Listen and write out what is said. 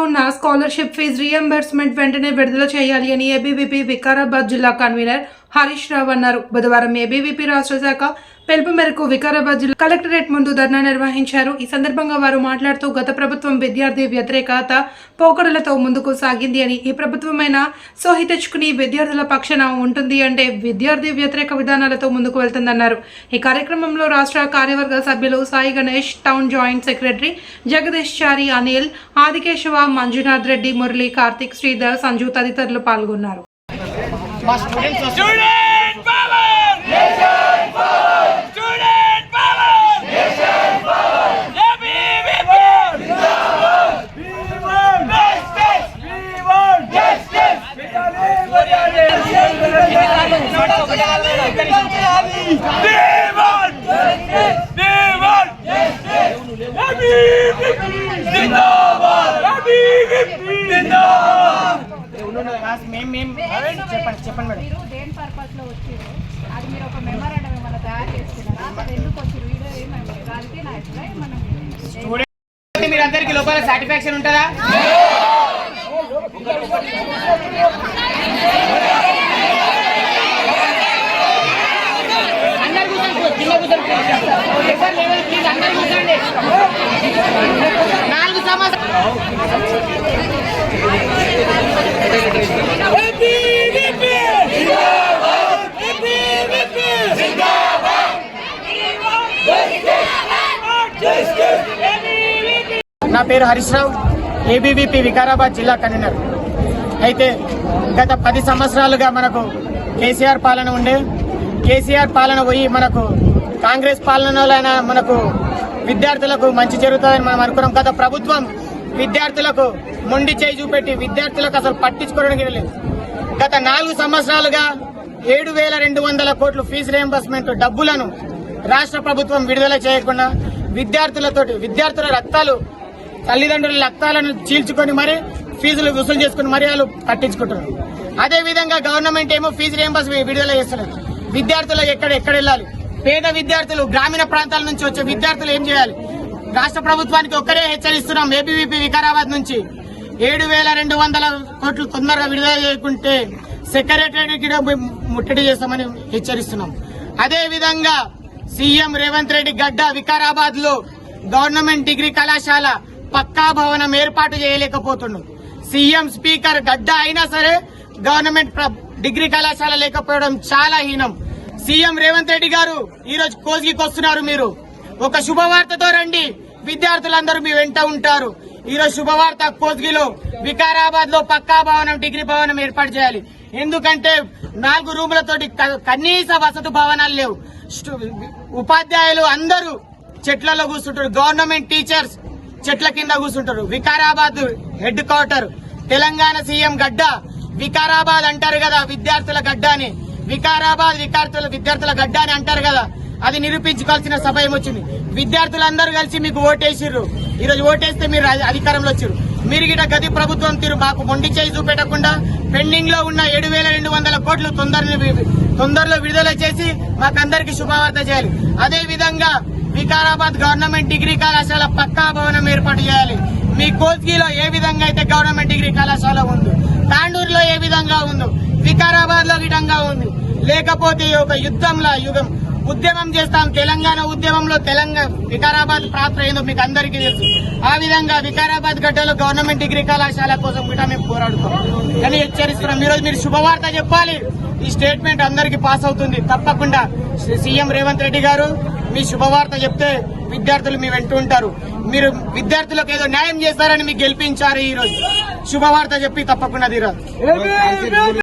ఉన్న scholarship fee reimbursement వెంటనే విడుదల చేయాలి అని ఏబీవీపీ వికారాబాద్ జిల్లా కన్వీనర్ హరీష్ రావు అన్నారు. బుధవారం ఏబీవీపీ రాష్ట్ర శాఖ పిలుపు మేరకు వికారాబాద్ జిల్లా కలెక్టరేట్ ముందు ధర్నా నిర్వహించారు. ఈ సందర్భంగా వారు మాట్లాడుతూ గత ప్రభుత్వం విద్యార్థి వ్యతిరేకత పోకడలతో ముందుకు సాగింది అని ఈ ప్రభుత్వమైన సోహి తెచ్చుకుని విద్యార్థుల పక్షాన ఉంటుంది అంటే విద్యార్థి వ్యతిరేక విధానాలతో ముందుకు వెళ్తుందన్నారు. ఈ కార్యక్రమంలో రాష్ట్ర కార్యవర్గ సభ్యులు Sai Ganesh town joint secretary Jagadish Chari Anil Adikeshava Manjunath Reddy Murali Karthik Sridhar Sanju తదితరులు పాల్గొన్నారు. My students are Student power! Nation power! Student power! Nation power! Yeah, we win! We won! Justice! We won! Justice! Vidali! Vidali! Vidali! Vidali! Vidali! ఉండు, ఆ మేం మేం చెప్పండి చెప్పండి madam. మీరు దేని పర్పస్లో వచ్చారు అది మీరు ఒక మెమరాండం ఏమైనా తయారు చేసుకున్నారా? అసలు ఎందుకు వచ్చారు వీడియో ఏమైనా దానికి నా అభిప్రాయం. మనం స్టూడెంట్ మీరు అందరికి లోపల సాటిస్ఫాక్షన్ ఉంటుందా? అందరు నా పేరు హరీష్ రావు ఏబీవీపీ వికారాబాద్ జిల్లా కన్వీనర్. అయితే గత పది సంవత్సరాలుగా మనకు కేసీఆర్ పాలన ఉండే. కేసీఆర్ పాలన పోయి మనకు కాంగ్రెస్ పాలనలోనైనా మనకు విద్యార్థులకు మంచి జరుగుతుందని మనం అనుకున్నాం. గత ప్రభుత్వం విద్యార్థులకు మొండి చేయి చూపెట్టి విద్యార్థులకు అసలు పట్టించుకోవడానికి లేదు. గత నాలుగు సంవత్సరాలుగా ఏడు వేల రెండు వందల కోట్లు ఫీజు రియంబర్స్మెంట్ డబ్బులను రాష్ట్ర ప్రభుత్వం విడుదల చేయకుండా విద్యార్థులతోటి విద్యార్థుల రక్తాలు తల్లిదండ్రుల రక్తాలను చీల్చుకొని మరి ఫీజులు వసూలు చేసుకుని మరి వాళ్ళు కట్టించుకుంటున్నారు. అదే విధంగా గవర్నమెంట్ ఏమో ఫీజు రియంబర్స్ విడుదల చేస్తున్నారు విద్యార్థులకు ఎక్కడ ఎక్కడ వెళ్ళాలి? పేద విద్యార్థులు గ్రామీణ ప్రాంతాల నుంచి వచ్చే విద్యార్థులు ఏం చేయాలి? రాష్ట్ర ప్రభుత్వానికి ఒక్కరే హెచ్చరిస్తున్నాం ఏబీవీపీ వికారాబాద్ నుంచి. ఏడు వేల రెండు వందల కోట్లు తొందరగా విడుదల చేయకుంటే సెక్రటరీ ముట్టడి చేస్తామని హెచ్చరిస్తున్నాం. అదే విధంగా సీఎం రేవంత్ రెడ్డి గడ్డ వికారాబాద్లో గవర్నమెంట్ డిగ్రీ కళాశాల పక్కా భవనం ఏర్పాటు చేయలేకపోతుండు సీఎం స్పీకర్ గడ్డ అయినా సరే గవర్నమెంట్ డిగ్రీ కళాశాల లేకపోవడం చాలా హీనం. సీఎం రేవంత్ రెడ్డి గారు ఈ రోజు కోజికి వస్తున్నారు మీరు. ఒక శుభవార్తతో రండి. విద్యార్థులందరూ మీ వెంట ఉంటారు. ఈ రోజు శుభవార్త కోజ్గిలో వికారాబాద్లో పక్కా భవనం డిగ్రీ భవనం ఏర్పాటు చేయాలి. ఎందుకంటే నాలుగు రూములతోటి కనీస వసతి భవనాలు లేవు. ఉపాధ్యాయులు అందరూ చెట్లలో కూర్చుంటారు గవర్నమెంట్ టీచర్స్ చెట్ల కింద కూర్చుంటారు. Vikarabad head quarter Telangana CM గడ్డ. వికారాబాద్ అంటారు కదా విద్యార్థుల గడ్డ అని. వికారాబాద్ విద్యార్థుల విద్యార్థుల గడ్డ అని అంటారు కదా. అది నిరూపించుకోవాల్సిన సమయం వచ్చింది. విద్యార్థులందరూ కలిసి మీకు ఓటేసిర్రు. ఈరోజు ఓటేస్తే మీరు అధికారంలో వచ్చారు మీరు గిట గది ప్రభుత్వం తీరు మాకు మొండి చేయి చూపెట్టకుండా పెండింగ్లో ఉన్న ఏడు వేల రెండు వందల కోట్లు తొందరలో తొందరలో విడుదల చేసి మాకందరికి శుభవార్త చేయాలి. అదే విధంగా వికారాబాద్ గవర్నమెంట్ డిగ్రీ కళాశాల పక్కా భవనం ఏర్పాటు చేయాలి. మీ కోస్గిలో ఏ విధంగా అయితే గవర్నమెంట్ డిగ్రీ కళాశాల ఉందో తాండూరులో ఏ విధంగా ఉందో వికారాబాద్లో విధంగా ఉంది. లేకపోతే ఒక యుద్ధంలా యుగం ఉద్యమం చేస్తాం. తెలంగాణ ఉద్యమంలో తెలంగాణ వికారాబాద్ పాత్ర ఏందో మీకు అందరికీ తెలుసు. ఆ విధంగా వికారాబాద్ గడ్డలో గవర్నమెంట్ డిగ్రీ కళాశాల కోసం కూడా మేము పోరాడుతాం. కానీ హెచ్చరిస్తున్నాం. ఈరోజు మీరు శుభవార్త చెప్పాలి. ఈ స్టేట్మెంట్ అందరికీ పాస్ అవుతుంది. తప్పకుండా సీఎం రేవంత్ రెడ్డి గారు మీ శుభవార్త చెప్తే విద్యార్థులు మీ వెంట ఉంటారు. మీరు విద్యార్థులకు ఏదో న్యాయం చేస్తారని మీకు గెలిపించారు ఈ రోజు శుభవార్త చెప్పి తప్పకుండా తీరారు